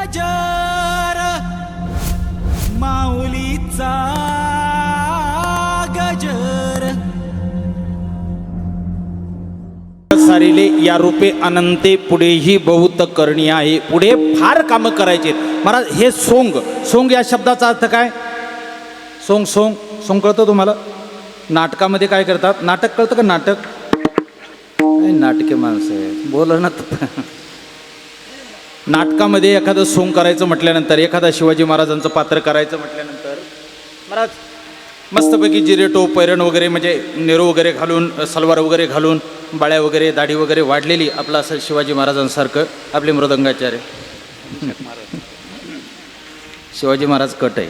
गजर माऊलीचा गजर. सारिले या रूपे अनंते पुढेही बहुत करणी आहे. पुढे फार कामं करायचे महाराज हे सोंग सोंग या शब्दाचा अर्थ काय? सोंग सोंग सोंग कळतं तुम्हाला? नाटकामध्ये काय करतात? नाटक कळतं का नाटक? नाटके माणसं आहे बोल ना नाटकामध्ये एखादं सोंग करायचं म्हटल्यानंतर एखादा शिवाजी महाराजांचं पात्र करायचं म्हटल्यानंतर महाराज मस्तपैकी जिरेटो पैरण वगैरे म्हणजे नेरो वगैरे घालून सलवार वगैरे घालून बाळ्या वगैरे दाढी वगैरे वाढलेली आपलं असं शिवाजी महाराजांसारखं आपले मृदंगाचार्य. शिवाजी महाराज कट आहे.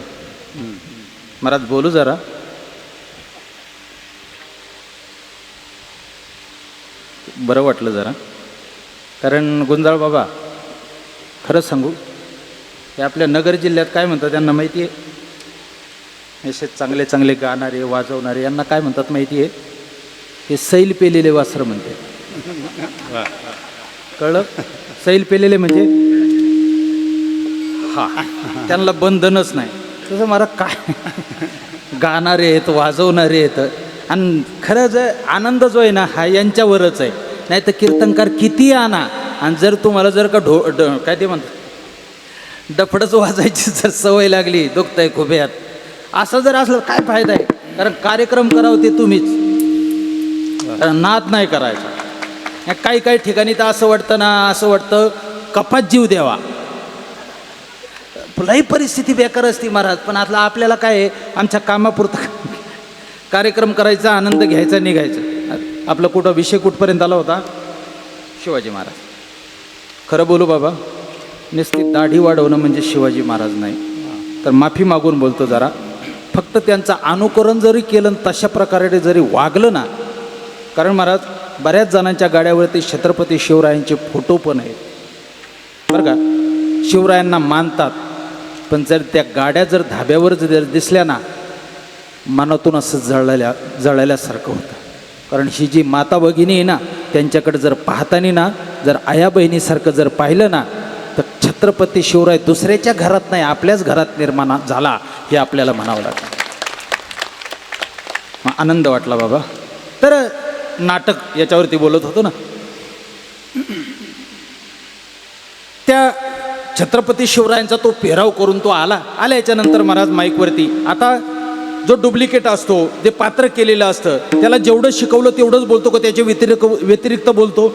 महाराज बोलू जरा. बरं वाटलं जरा. कारण गुंजाळ बाबा खरंच सांगू हे आपल्या नगर जिल्ह्यात काय म्हणतात त्यांना माहिती आहे असे चांगले चांगले गाणारे वाजवणारे यांना काय म्हणतात माहिती आहे हे सैल पेलेले वासर म्हणते. कळलं? सैल पेलेले म्हणजे? हा. त्यांना बंधनच नाही. तसं मला काय? गाणारे आहेत वाजवणारे आहेत. आणि खरं जर आनंद जो आहे ना हा यांच्यावरच आहे. नाही तर कीर्तनकार किती आणा? आणि जर तुम्हाला जर का ढो ड काय ते म्हणतात? डफडच वाजायची जर सवय लागली दुखतंय खुब्यात असं जर असलं काय फायदा आहे? कारण कार्यक्रम करावं ते तुम्हीच. कारण नाद नाही करायचा. या काही काही ठिकाणी तर असं वाटतं ना असं वाटतं कपात जीव द्यावा. लई परिस्थिती बेकार असती महाराज पण आता आपल्याला काय आहे? आमच्या कामापुरता कार्यक्रम करायचा आनंद घ्यायचा निघायचा. आपलं कुठं विषय कुठपर्यंत आला होता? शिवाजी महाराज. खरं बोलू बाबा नुसती दाढी वाढवणं म्हणजे शिवाजी महाराज नाही. तर माफी मागून बोलतो जरा. फक्त त्यांचं अनुकरण जरी केलं तशा प्रकारे जरी वागलं ना कारण महाराज बऱ्याच जणांच्या गाड्यावरती छत्रपती शिवरायांचे फोटो पण आहेत. बरं का? शिवरायांना मानतात पण जर त्या गाड्या जर धाब्यावर जर दिसल्या ना मनातून असं जळलेल्या जळल्यासारखं होतं. कारण ही जी माता भगिनी आहे ना त्यांच्याकडे जर पाहतानी ना जर आया बहिणीसारखं जर पाहिलं ना तर छत्रपती शिवराय दुसऱ्याच्या घरात नाही आपल्याच घरात निर्माण झाला हे आपल्याला म्हणावं लागतं मग आनंद वाटला बाबा. तर नाटक याच्यावरती बोलत होतो ना. त्या छत्रपती शिवरायांचा तो पेहराव करून तो आला. आल्याच्यानंतर महाराज माईकवरती आता जो डुप्लिकेट असतो जे पात्र केलेलं असतं त्याला जेवढं शिकवलं तेवढंच बोलतो का त्याच्या व्यतिरिक्त व्यतिरिक्त बोलतो?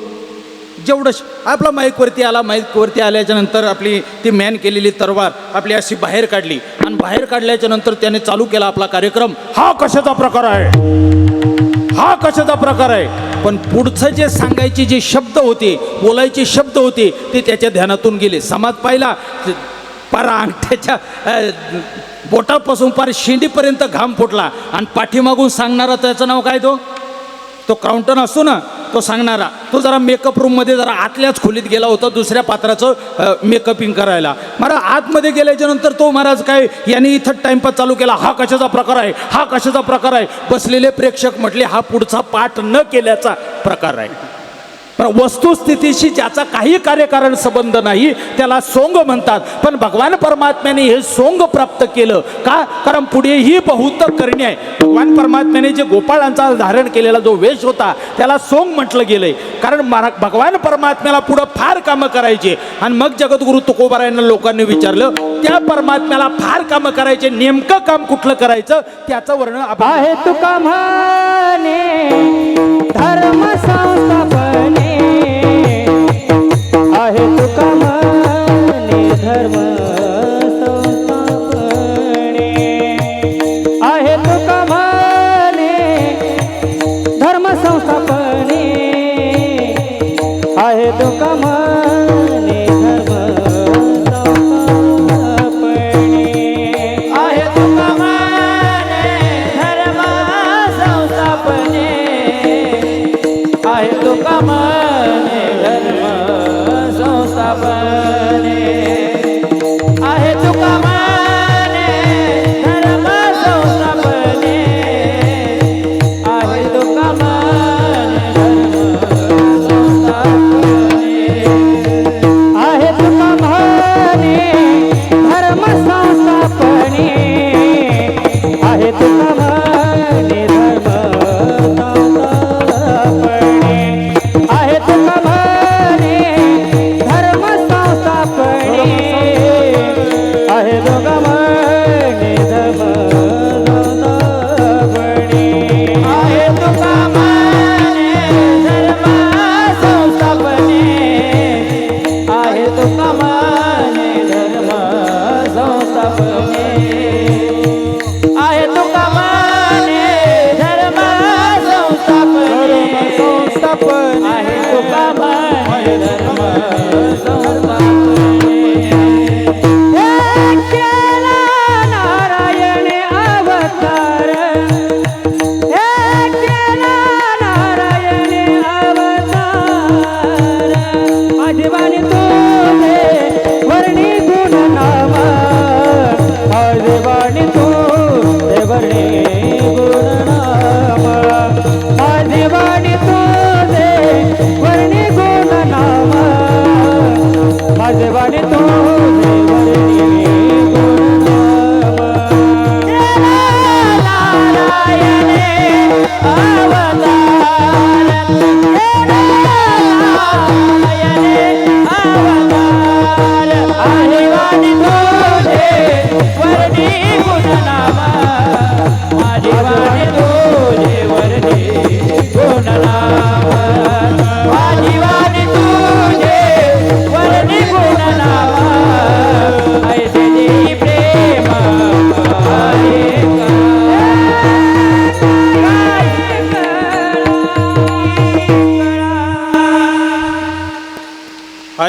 जेवढं श- आपला माईकवरती आला माईकवरती आल्याच्यानंतर आपली ती मॅन केलेली तरवार आपली अशी बाहेर काढली आणि बाहेर काढल्याच्या नंतर त्याने चालू केला आपला कार्यक्रम. हा कशाचा प्रकार आहे? हा कशाचा प्रकार आहे? पण पुढचं जे सांगायचे जे शब्द होते बोलायचे शब्द होते ते त्याच्या ध्यानातून गेले. समाज पाहिला पार अंगठ्याच्या बोटापासून पार शेंडीपर्यंत घाम फुटला. आणि पाठीमागून सांगणारा त्याचं नाव काय तो? तो काउंटर असतो ना तो सांगणारा. तो जरा मेकअप रूममध्ये जरा आतल्याच खोलीत गेला होता दुसऱ्या पात्राचं मेकअपिंग करायला. महाराज आतमध्ये गेल्याच्यानंतर तो महाराज काय यांनी इथं टाइमपास चालू केला. हा कशाचा प्रकार आहे? हा कशाचा प्रकार आहे? बसलेले प्रेक्षक म्हटले हा पुढचा पाठ न केल्याचा प्रकार आहे. पण वस्तुस्थितीशी ज्याचा काही कार्यकारण संबंध नाही त्याला सोंग म्हणतात. पण भगवान परमात्म्याने हे सोंग प्राप्त केलं. का? कारण पुढे ही बहुतर करणे आहे. भगवान परमात्म्याने जे गोपाळांचा धारण केलेला जो वेश होता त्याला सोंग म्हटलं गेलंय. कारण मरा- भगवान परमात्म्याला पुढं फार कामं करायचे. आणि मग जगद्गुरु तुकोबारायांना लोकांनी विचारलं त्या परमात्म्याला फार कामं करायचे. नेमकं काम कुठलं करायचं? त्याचं वर्णन आपण आहे तुका म्हणे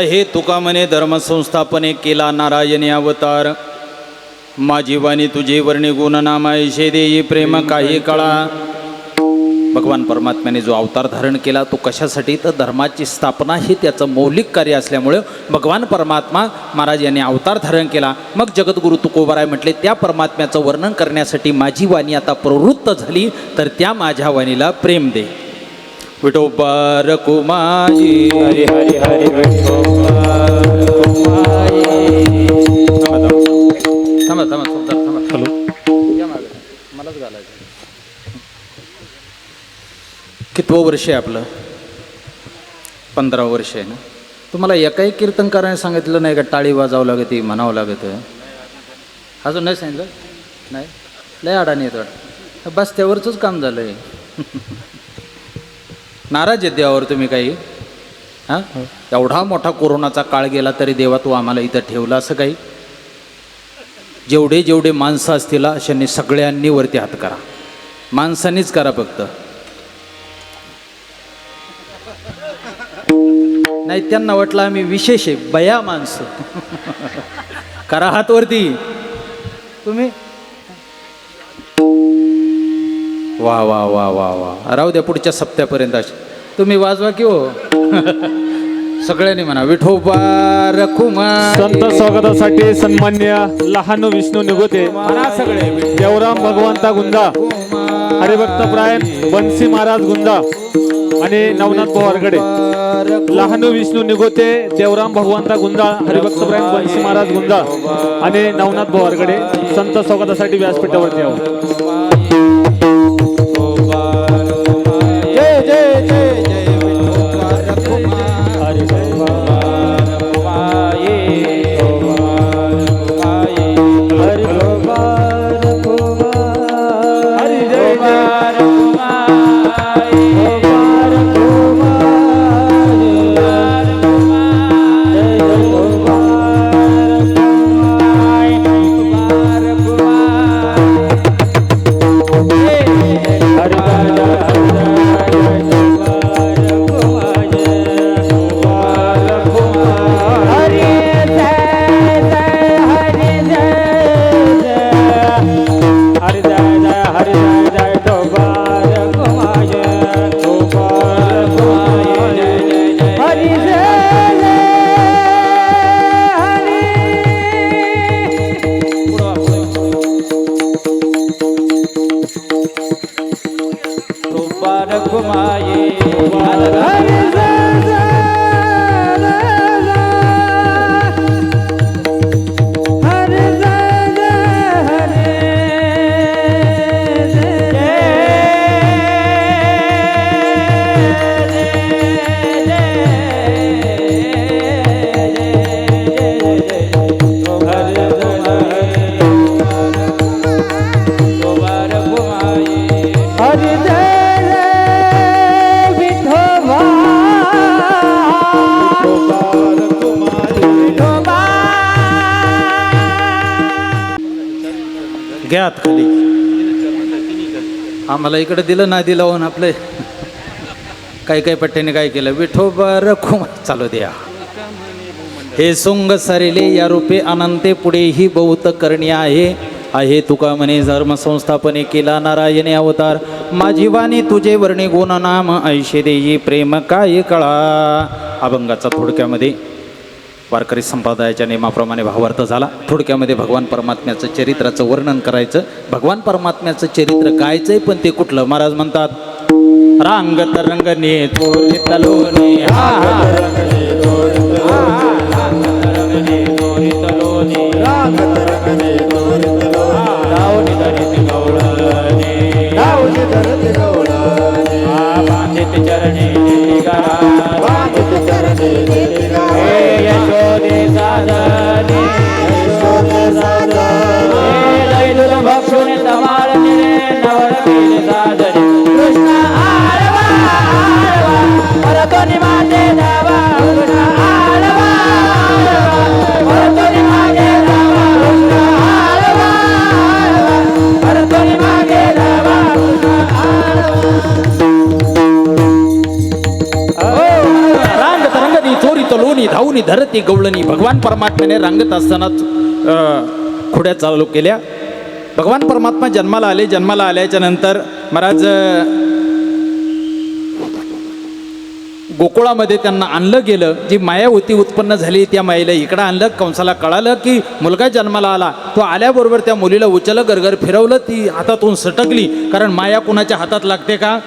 हे तुका म्हणे धर्मसंस्थापने केला नारायणी अवतार. माझी वाणी तुझे वर्णी गुणनामायशे देई प्रेम काही कळा. भगवान परमात्म्याने जो अवतार धारण केला तो कशासाठी? तर धर्माची स्थापना हे त्याचं मौलिक कार्य असल्यामुळे भगवान परमात्मा महाराज यांनी अवतार धारण केला. मग जगद्गुरु तुकोबाराय म्हटले त्या परमात्म्याचं वर्णन करण्यासाठी माझी वाणी आता प्रवृत्त झाली तर त्या माझ्या वाणीला प्रेम दे. विठोबार कुमारी हरी हरी हरी थांबा थांबा सरदार थांबा हॅलो या मागे मलाच घालायचं कितवं वर्ष आहे आपलं? पंधरा वर्ष आहे ना? तुम्हाला एकाही कीर्तनकाराने सांगितलं नाही का टाळी वाजावं ती म्हणावं लागत अजून नाही सांगितलं? नाही? लय अडाणी येतो बस त्यावरचंच काम झालं आहे नाराज आहेत देवावर तुम्ही काही? हां? एवढा मोठा कोरोनाचा काळ गेला तरी देवा तू आम्हाला इथं ठेवला असं काही? जेवढे जेवढे माणसं असतील अशांनी सगळ्यांनी वरती हात करा. माणसांनीच करा फक्त. नाही त्यांना वाटलं आम्ही विशेष आहे बया माणसं. करा हात वरती. तुम्ही? वा वा वा वा वा. राहू द्या पुढच्या सप्त्यापर्यंत अशी. तुम्ही वाजवा की हो? सगळ्यांनी म्हणा विठोबा रखुमार संत स्वागतासाठी सन्मान्य लहान विष्णू निगोते. सगळे. देवराम भगवंता गुंजा हरिभक्त प्रायण बन्सी महाराज गुंजा आणि नवनाथ पवारकडे लहान विष्णू निगोते देवराम भगवंता गुंजा हरिभक्त प्रायण बन्सी महाराज गुंजा आणि नवनाथ पवारकडे संत स्वागतासाठी व्यासपीठावरती यावं मला इकडे दिलं ना दिलं होऊन आपलं काही काही पट्ट्याने काय केलं? विठोबा रखू चालू द्या. हे सोंग सरिले या रूपे अनंते पुढेही बहुत करणी आहे. आहे तुका म्हणे धर्म संस्थापने केला नारायणे अवतार. माझी वाणी तुझे वर्णे गुण नाम ऐशे देई प्रेम काय कळा? अभंगाचा थोडक्यामध्ये. वारकरी संप्रदायाच्या नियमाप्रमाणे भावार्थ झाला. थोडक्यामध्ये भगवान परमात्म्याचं चरित्राचं वर्णन करायचं. भगवान परमात्म्याचं चरित्र गायचंय पण ते कुठलं? महाराज म्हणतात रांग तरंगने तलोने. हा धावनी धावनी धरती गवळणी. भगवान परमात्म्याने रांगत असतानाच खुड्या चालू केल्या. भगवान परमात्मा जन्माला आले. जन्माला आल्याच्यानंतर महाराज गोकुळामध्ये त्यांना आणलं गेलं. जी माया होती उत्पन्न झाली त्या मायेला. इकडं आणलं कंसाला कळालं की मुलगा जन्माला आला. तो आल्याबरोबर त्या मुलीला उचलं गरगर फिरवलं. ती हातातून सटकली. कारण माया कुणाच्या हातात लागते का?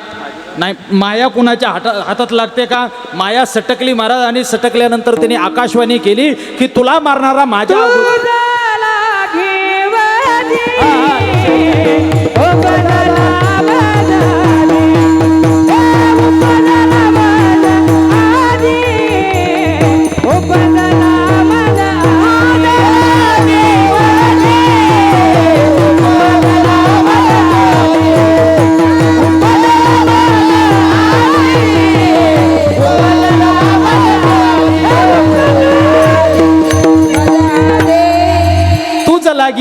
नाही माया कुणाच्या हाता हातात लागते का? माया सटकली महाराज आणि सटकल्यानंतर त्यांनी आकाशवाणी केली की तुला मारणारा माझ्या अगोदर-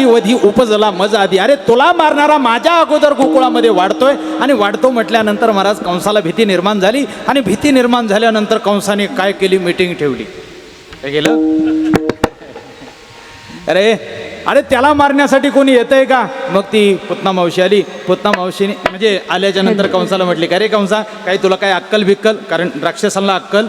वधी उपजला मजा आधी. अरे तुला मारणारा माझ्या अगोदर गोकुळामध्ये वाढतोय आणि वाढतो म्हटल्यानंतर महाराज कंसाला भीती निर्माण झाली आणि भीती निर्माण झाल्यानंतर कंसाने काय केली? मीटिंग ठेवली. काय केलं? अरे अरे त्याला मारण्यासाठी कोणी येतंय का? मग ती पुतना मावशी आली. पुतना मावशीने म्हणजे आल्याच्यानंतर कंसाला म्हटली का रे कंसा काही तुला काय अक्कल बिक्कल कारण राक्षसांना अक्कल.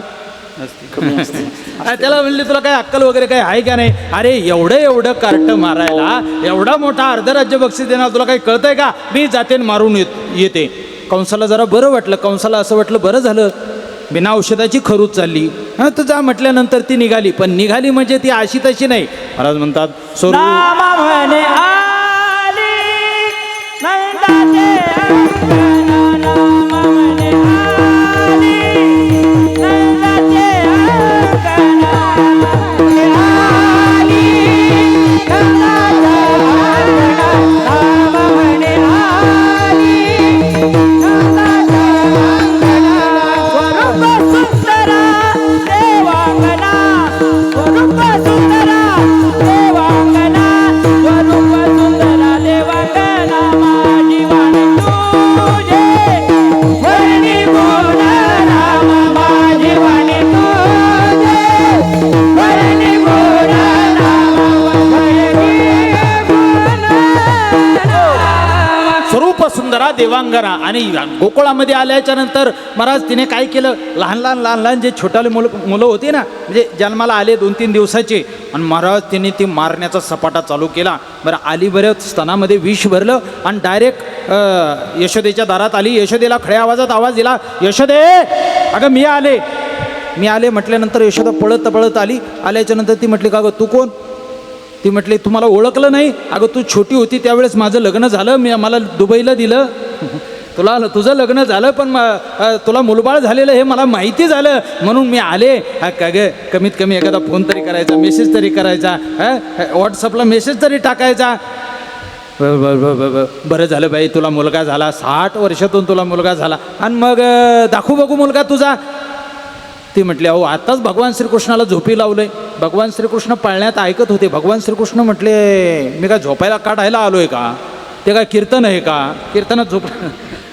अरे त्याला म्हणले तुला काय अक्कल वगैरे काय आहे का नाही? अरे एवढं एवढं कार्ट मारायला एवढा मोठा अर्धराज्य बक्षीस देणार तुला काही कळतंय का? मी जाते मारून येत येते. कंसाला जरा बरं वाटलं. कंसाला असं वाटलं बरं झालं. बिना औषधाची खरूच चालली. हा तर जा म्हटल्यानंतर ती निघाली. पण निघाली म्हणजे ती अशी तशी नाही. महाराज म्हणतात स्वरूप करा आणि गोकुळामध्ये आल्याच्यानंतर महाराज तिने काय केलं? लहान लहान लहान लहान जे छोटाले मुलं मुलं होती ना म्हणजे जन्माला आले दोन तीन दिवसाचे आणि महाराज तिने ती मारण्याचा सपाटा चालू केला. बरं आली बरं स्तनामध्ये विष भरलं आणि डायरेक्ट यशोदेच्या दारात आली. यशोदेला खड्या आवाजात आवाज दिला यशोदे अगं मी आले. मी आले म्हटल्यानंतर यशोदा पळत पळत आली. आल्याच्यानंतर ती म्हटली का गं तू कोण? ती म्हटली तुम्हाला ओळखलं नाही. अगं तू छोटी होती त्यावेळेस माझं लग्न झालं. मी मला दुबईला दिलं. तुला तुझं लग्न झालं पण तुला मुलबाळ झालेलं हे मला माहिती झालं. म्हणून मी आले. का ग? कमीत कमी एखादा फोन तरी करायचा मेसेज तरी करायचा व्हॉट्सअपला मेसेज तरी टाकायचा. बरं झालं बाई तुला मुलगा झाला. साठ वर्षातून तुला मुलगा झाला. आणि मग दाखवू बघू मुलगा तुझा. ती म्हटली अहो आत्ताच भगवान श्रीकृष्णाला झोपी लावलंय. भगवान श्रीकृष्ण पाळण्यात ऐकत होते. भगवान श्रीकृष्ण म्हटले मी काय झोपायला काढायला आलोय का? ते काय कीर्तन आहे का? कीर्तनात झोप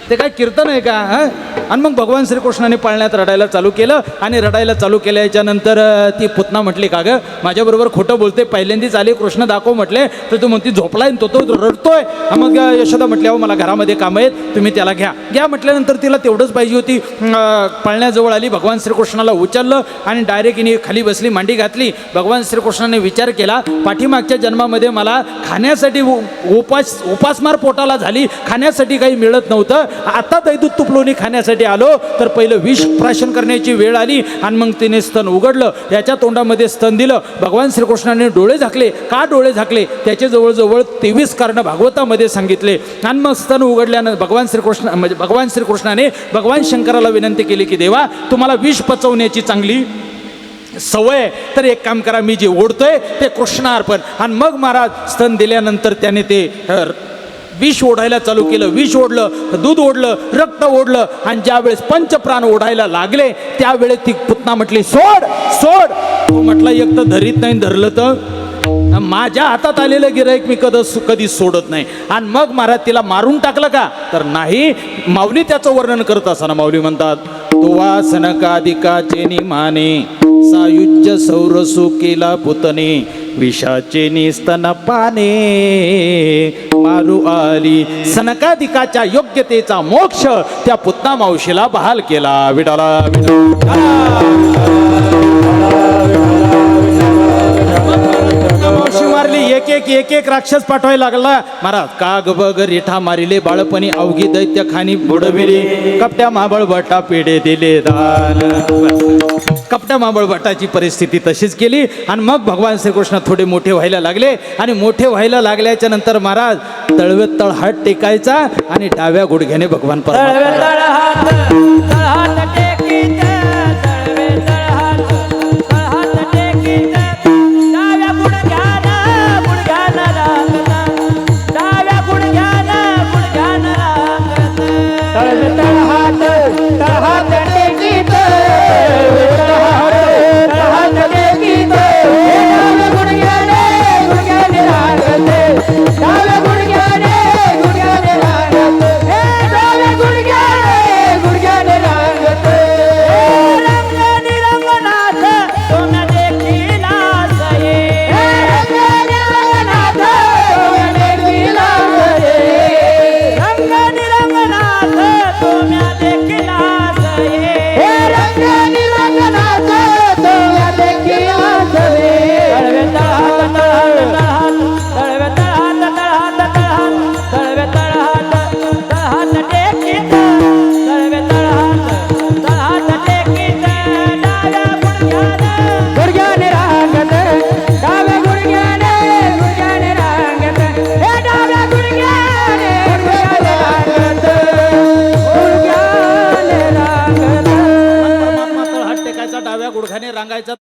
ते काय कीर्तन आहे का? हां? आणि मग भगवान श्रीकृष्णाने पाळण्यात रडायला चालू केलं आणि रडायला चालू केलं याच्यानंतर ती पुतना म्हटली का गं माझ्याबरोबर खोटं बोलते पहिल्यांदीच आले कृष्ण दाखव म्हटले तर तू म्हणती झोपलाय तो तो रडतोय. मग यशोदा म्हटली अहो मला घरामध्ये कामं आहेत तुम्ही त्याला घ्या. घ्या म्हटल्यानंतर तिला तेवढंच पाहिजे होती. पळण्याजवळ पाळण्याजवळ आली भगवान श्रीकृष्णाला उचललं आणि डायरेक्ट हिने खाली बसली मांडी घातली. भगवान श्रीकृष्णाने विचार केला पाठीमागच्या जन्मामध्ये मला खाण्यासाठी उ- उपास उपासमार पोटाला झाली खाण्यासाठी काही मिळत नव्हतं आता दैदूत तुपलोनी खाण्यासाठी आलो तर पहिलं विष प्राशन करण्याची वेळ आली आणि मग तिने स्तन उघडलं. याच्या तोंडामध्ये स्तन दिलं. भगवान श्रीकृष्णाने डोळे झाकले. का डोळे झाकले? त्याचे जवळजवळ तेवीस कारण भागवतामध्ये सांगितले. आणि मग स्तन उघडल्यानं भगवान श्रीकृष्ण म्हणजे भगवान श्रीकृष्णाने भगवान शंकराला विनंती केली की देवा तुम्हाला विष पचवण्याची चांगली सवय आहे. तर एक काम करा मी जे ओढतोय ते कृष्णार्पण. आणि मग महाराज स्तन दिल्यानंतर त्याने ते विष ओढायला चालू केलं विष ओढलं दूध ओढलं रक्त ओढलं आणि ज्यावेळेस पंचप्राण ओढायला लागले त्यावेळेस ती पुतना म्हटली सोड सोड. तो म्हटला एक तर धरीत नाही धरलं तर? माझ्या हातात आलेलं गिराईक मी कद कधी सोडत नाही. आणि मग महाराज तिला मारून टाकलं का? तर नाही माऊली त्याचं वर्णन करत असताना माऊली म्हणतात तो चेनी माने सायुज्य सौरसु केला पुतने विषाचे निस्तन पाने मारू आली सनकादिकाच्या योग्यतेचा मोक्ष त्या पुतना मावशीला बहाल केला. विडाला. एक एक एक राक्षस पाठवायला लागला. महाराज काग बग रिठा मारिले बाळपणी अवघी दैत्य खानी बुडविले. कपट्या माबळ भट्टा पेढे दिले दान. कपट्या माबळ भट्टाची परिस्थिती तशीच केली आणि मग भगवान श्रीकृष्ण थोडे मोठे व्हायला लागले. आणि मोठे व्हायला लागल्याच्या नंतर महाराज तळवेत तळ हात टेकायचा आणि डाव्या गुडघ्याने भगवान परमात्मा